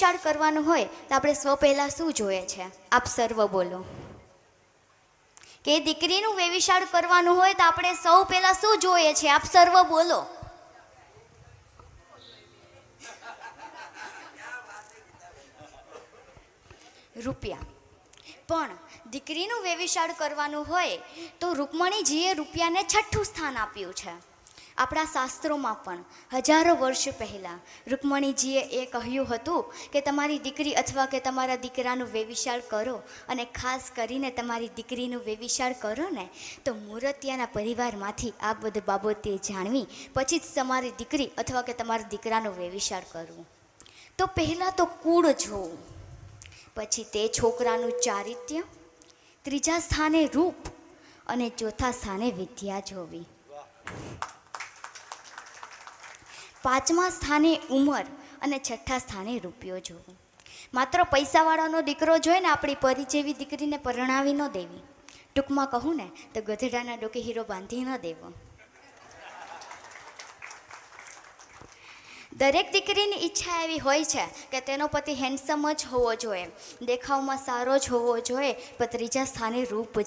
વેવિશાળ કરવાનું હોય તો આપણે સૌ પહેલાં શું જોઈએ છે? આપ સર્વ બોલો. કે દીકરીનું વેવિશાળ કરવાનું હોય તો આપણે સૌ પહેલાં શું જોઈએ છે? આપ સર્વ બોલો. રૂપિયા. પણ દીકરીનું વેવિશાળ કરવાનું હોય તો રૂકમણીજીએ રૂપિયાને છઠ્ઠું સ્થાન આપ્યું છે. આપણા શાસ્ત્રોમાં પણ. હજારો વર્ષ પહેલાં રૂકમણીજીએ એ કહ્યું હતું કે તમારી દીકરી અથવા કે તમારા દીકરાનું વેવિશાળ કરો અને ખાસ કરીને તમારી દીકરીનું વેવિશાળ કરો ને, તો મૂર્તિયાના પરિવારમાંથી આ બધી બાબતે જાણવી, પછી જ તમારી દીકરી અથવા કે તમારા દીકરાનું વેવિશાળ કરવું. તો પહેલાં તો કુળ જોવું, પછી તે છોકરાનું ચારિત્ર્ય, ત્રીજા સ્થાને રૂપ અને ચોથા સ્થાને વિદ્યા જોવી. પાંચમા સ્થાને ઉંમર અને છઠ્ઠા સ્થાને રૂપિયો જોવો. માત્ર પૈસાવાળાનો દીકરો જોઈને આપણી પરી જેવી દીકરીને પરણાવી ન દેવી. ટૂંકમાં કહું ને, તો ગધેડાના ડોકે હીરો બાંધી ન દેવો. દરેક દીકરીની ઈચ્છા એવી હોય છે કે તેનો પતિ હેન્ડસમ જ હોવો જોઈએ, દેખાવમાં સારો જ હોવો જોઈએ, પણ ત્રીજા સ્થાને રૂપ જો